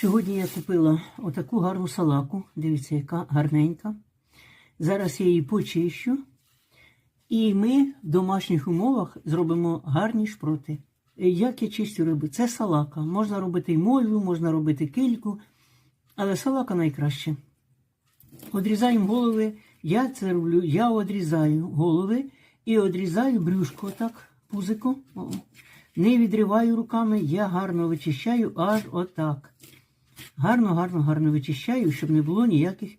Сьогодні я купила отаку гарну салаку. Дивіться, яка гарненька. Зараз я її почищу. І ми в домашніх умовах зробимо гарні шпроти. Як я чистю рибу? Це салака. Можна робити й мойву, можна робити кильку, але салака найкраще. Одрізаємо голови. Я це роблю, я одрізаю голови і одрізаю брюшко отак, пузико. Не відриваю руками, я гарно вичищаю аж отак. Гарно, гарно, гарно вичищаю, щоб не було ніяких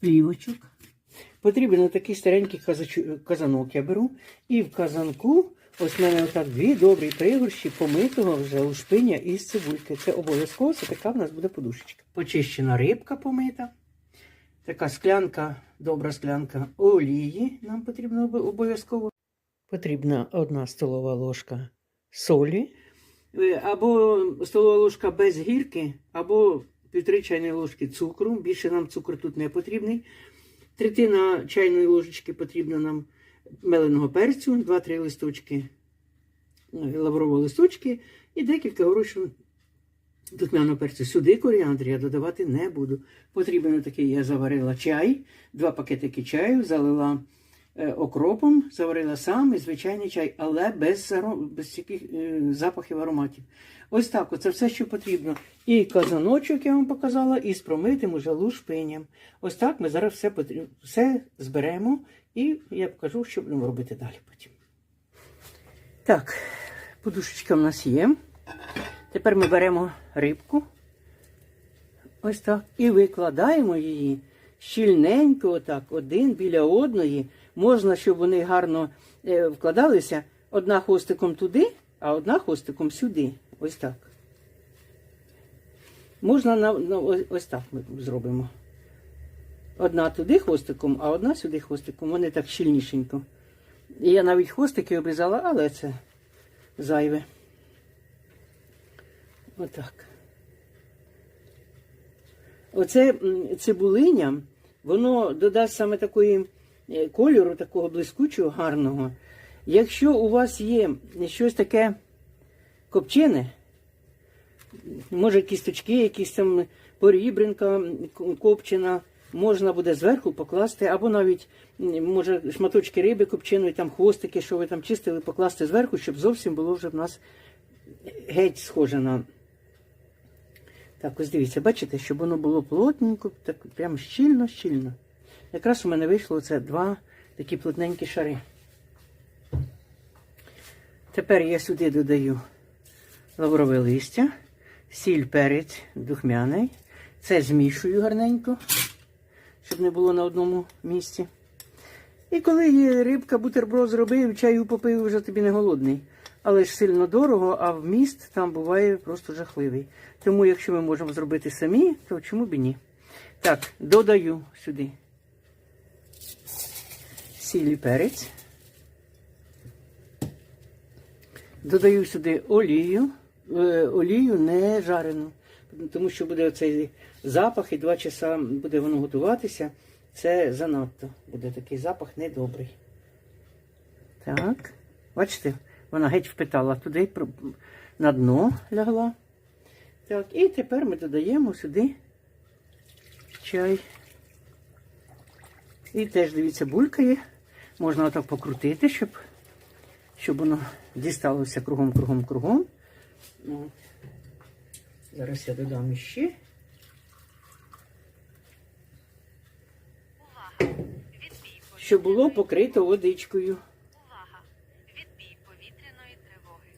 плівочок. Потрібен такий старенький казанок я беру. І в казанку ось в мене отак дві добрі пригорщі помитого вже лушпиня із цибульки. Це обов'язково, це така в нас буде подушечка. Почищена рибка помита. Така склянка, добра склянка олії нам потрібно обов'язково. Потрібна одна столова ложка солі, або столова ложка без гірки, або півтори чайної ложки цукру. Більше нам цукор тут не потрібний. Третина чайної ложечки потрібна нам меленого перцю, 2-3 листочки е, лаврового листочки і декілька горошин духмяного перцю. Сюди коріандр я додавати не буду. Потрібен такий я заварила чай, два пакетики чаю, залила е, окропом, заварила сам і звичайний чай, але без, без всяких е, запахів ароматів. Ось так, оце все, що потрібно. І казаночок я вам показала, і з промитим уже лушпиням. Ось так ми зараз все, все зберемо і я покажу, що будемо робити далі потім. Так, подушечка в нас є. Тепер ми беремо рибку. Ось так. І викладаємо її щільненько, отак, один біля одної. Можна, щоб вони гарно е, вкладалися. Одна хвостиком туди, а одна хвостиком сюди. Ось так. Можна на, на ось, так ми зробимо. Одна туди хвостиком, а одна сюди хвостиком. Вони так щільнішенько. І я навіть хвостики обрізала, але це зайве. Отак. Оце цибулиня, воно додасть саме такої кольору, такого блискучого, гарного. Якщо у вас є щось таке копчене, може кісточки, якісь там порібринка копчена, можна буде зверху покласти, або навіть може шматочки риби копченої, там хвостики, що ви там чистили, покласти зверху, щоб зовсім було вже в нас геть схоже на. Так, ось дивіться, бачите, щоб воно було плотненько, так прям щільно-щільно. Якраз у мене вийшло це два такі плотненькі шари. Тепер я сюди додаю лаврове листя, сіль, перець духмяний. Це змішую гарненько, щоб не було на одному місці. І коли рибка, бутерброд зробив, чаю попив, вже тобі не голодний. Але ж сильно дорого, а вміст там буває просто жахливий. Тому, якщо ми можемо зробити самі, то чому б і ні? Так, додаю сюди сіль і перець. Додаю сюди олію, е, олію не жарену, тому що буде цей запах і два часа буде воно готуватися. Це занадто буде такий запах недобрий. Так, бачите, вона геть впитала туди, на дно лягла. Так, і тепер ми додаємо сюди чай. І теж, дивіться, булькає. Можна отак покрутити, щоб, щоб воно дісталося кругом, кругом, кругом. Ну, зараз я додам. Увага! Щоб було покрито водичкою. Увага! Відбій повітряної тривоги.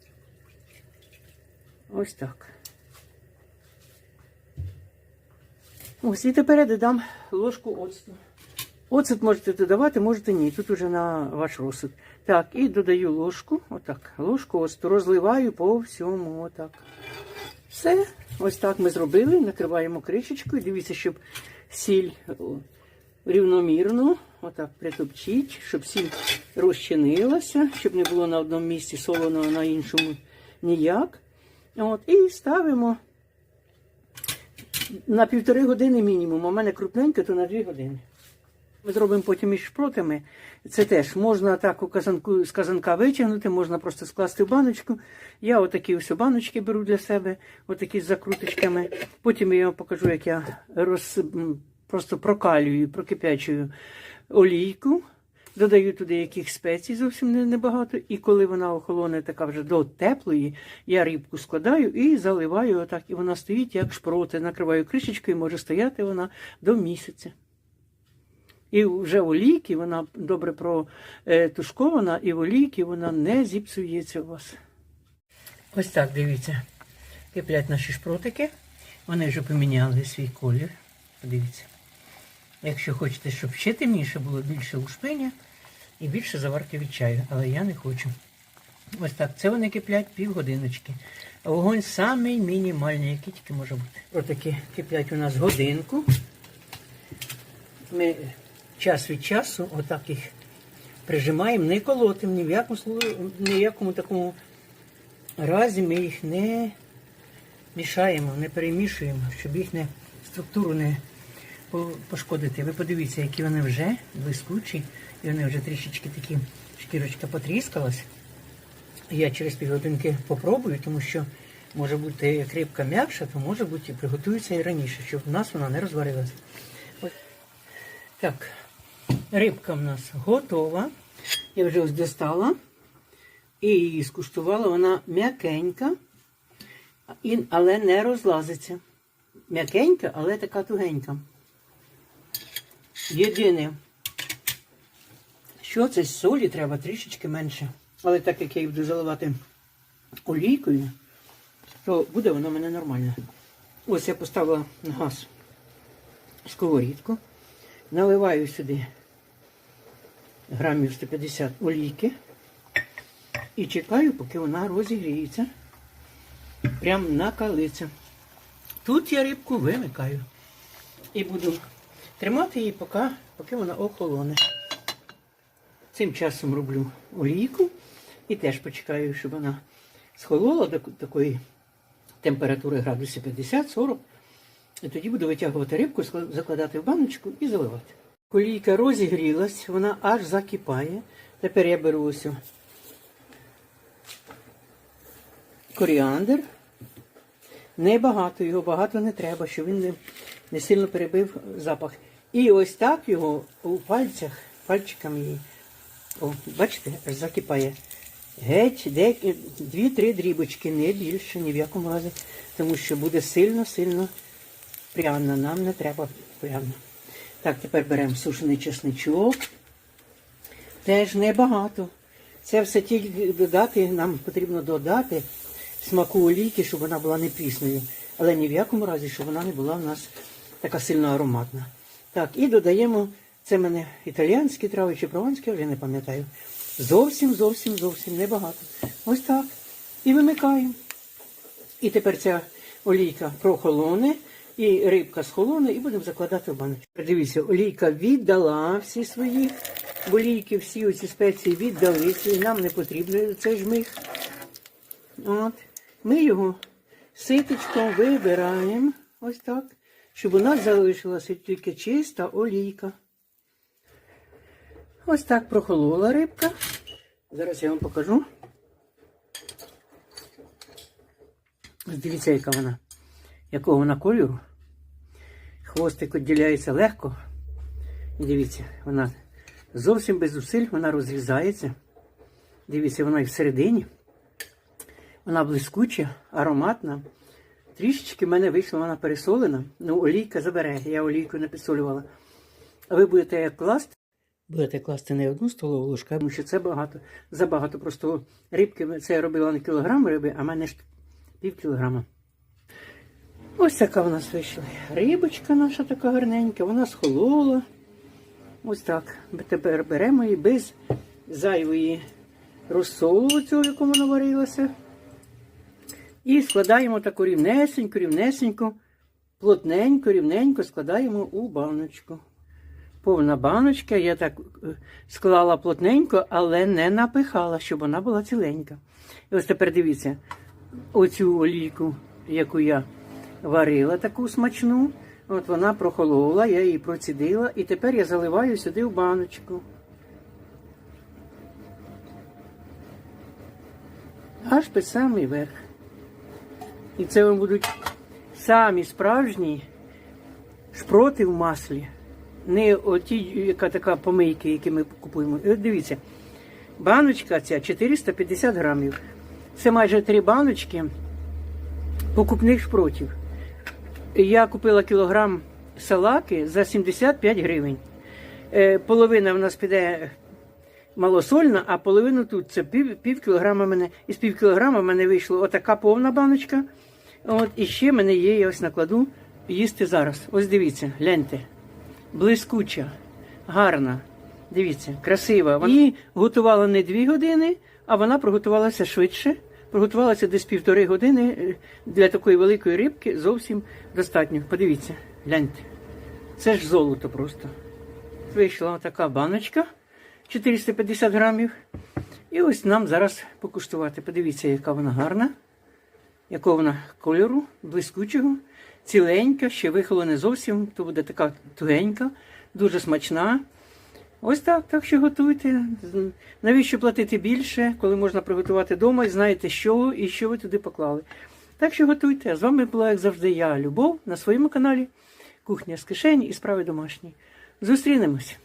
Ось так. Ось і тепер я додам ложку оцту. Оцет можете додавати, можете ні. Тут уже на ваш розсуд. Так, і додаю ложку. Отак. Ложку оцту розливаю по всьому. Отак. Все. Ось так ми зробили. Накриваємо кришечкою. Дивіться, щоб сіль рівномірно. Отак притопчіть, щоб сіль розчинилася, щоб не було на одному місці солоного, на іншому ніяк. От, і ставимо на півтори години мінімум. У мене крупненьке, то на дві години. Ми зробимо потім із шпротами. Це теж можна так у казанку з казанка витягнути, можна просто скласти в баночку. Я отакі ось баночки беру для себе, отакі з закруточками. Потім я вам покажу, як я роз, просто прокалюю, прокипячую олійку. Додаю туди яких спецій зовсім небагато. І коли вона охолоне така вже до теплої, я рибку складаю і заливаю отак. І вона стоїть як шпроти. Накриваю кришечкою, може стояти вона до місяця. І вже олійки вона добре протушкована, і в олійки вона не зіпсується у вас. Ось так, дивіться. Киплять наші шпротики. Вони вже поміняли свій колір. Подивіться. Якщо хочете, щоб ще темніше було більше лушпиня і більше заварки від чаю, але я не хочу. Ось так, це вони киплять півгодиночки. А вогонь самий мінімальний, який тільки може бути. Отакі киплять у нас годинку. Ми час від часу отак їх прижимаємо, не колотимо, ні в якому, ні в якому такому разі ми їх не мішаємо, не перемішуємо, щоб їх не структуру не пошкодити. Ви подивіться, які вони вже блискучі, і вони вже трішечки такі шкірочка потріскалась. Я через півгодинки попробую, тому що може бути як рибка м'якша, то може бути і приготується і раніше, щоб в нас вона не розварилася. Так, рибка в нас готова. Я вже ось достала і її скуштувала. Вона м'якенька, але не розлазиться. М'якенька, але така тугенька. Єдине, що це солі треба трішечки менше. Але так як я її буду заливати олійкою, то буде воно в мене нормально. Ось я поставила на газ сковорідку, наливаю сюди грамів 150 олійки і чекаю, поки вона розігріється. Прям накалиться. Тут я рибку вимикаю і буду тримати її, поки, поки вона охолоне. Цим часом роблю олійку і теж почекаю, щоб вона схолола до такої температури градусів 50-40. І тоді буду витягувати рибку, закладати в баночку і заливати. Олійка розігрілась, вона аж закипає. Тепер я беру ось коріандр. Небагато, його багато не треба, щоб він не, не сильно перебив запах. І ось так його у пальцях, пальчиками її. О, бачите, аж закипає. Геть, дві-три дрібочки, не більше, ні в якому разі, тому що буде сильно-сильно пряно. Нам не треба пряно. Так, тепер беремо сушений чесничок. Теж небагато. Це все тільки додати, нам потрібно додати смаку олійки, щоб вона була не прісною. Але ні в якому разі, щоб вона не була в нас така сильно ароматна. Так, і додаємо, це в мене італіянські трави чи прованські, вже не пам'ятаю. Зовсім, зовсім, зовсім небагато. Ось так. І вимикаємо. І тепер ця олійка прохолоне, і рибка схолоне, і будемо закладати в баночку. Дивіться, олійка віддала всі свої олійки, всі оці спеції віддалися, і нам не потрібно цей жмих. От. Ми його ситечком вибираємо, ось так, щоб у нас залишилася тільки чиста олійка. Ось так прохолола рибка. Зараз я вам покажу. Дивіться, яка вона, якого вона кольору. Хвостик відділяється легко. Дивіться, вона зовсім без зусиль, вона розрізається. Дивіться, вона і всередині. Вона блискуча, ароматна. Трішечки в мене вийшла вона пересолена. Ну, олійка забере, я олійку не підсолювала. А ви будете класти? Будете класти не одну столову ложку, тому що це багато. Забагато просто рибки. Це я робила на кілограм риби, а в мене ж пів кілограма. Ось така в нас вийшла. Рибочка наша така гарненька, вона схолола. Ось так. Тепер беремо її без зайвої розсолу, цього, в якому вона варилася. І складаємо таку рівнесенько, рівнесенько, плотненько, рівненько складаємо у баночку. Повна баночка, я так е, склала плотненько, але не напихала, щоб вона була ціленька. І ось тепер дивіться, оцю олійку, яку я варила, таку смачну, От вона прохолола, я її процідила, і тепер я заливаю сюди в баночку. Аж під самий верх. І це вам будуть самі справжні шпроти в маслі. Не оті, яка така помийки, які ми купуємо. І от дивіться, баночка ця 450 грамів. Це майже три баночки покупних шпротів. Я купила кілограм салаки за 75 гривень. Е, Половина в нас піде малосольна, а половину тут це пів, пів кілограма мене. Із пів кілограма в мене вийшло отака повна баночка. От, і ще мене є, я ось накладу їсти зараз. Ось дивіться, гляньте. Блискуча, гарна. Дивіться, красива. Її готувала не дві години, а вона приготувалася швидше. Приготувалася десь півтори години для такої великої рибки зовсім достатньо. Подивіться, гляньте. Це ж золото просто. Вийшла така баночка 450 грамів. І ось нам зараз покуштувати. Подивіться, яка вона гарна, якого вона кольору, блискучого, ціленька, ще вихоло не зовсім, то буде така тугенька, дуже смачна. Ось так, так що готуйте. Навіщо платити більше, коли можна приготувати вдома і знаєте, що і що ви туди поклали. Так що готуйте. А з вами була, як завжди, я, Любов, на своєму каналі Кухня з кишені і справи домашні. Зустрінемось!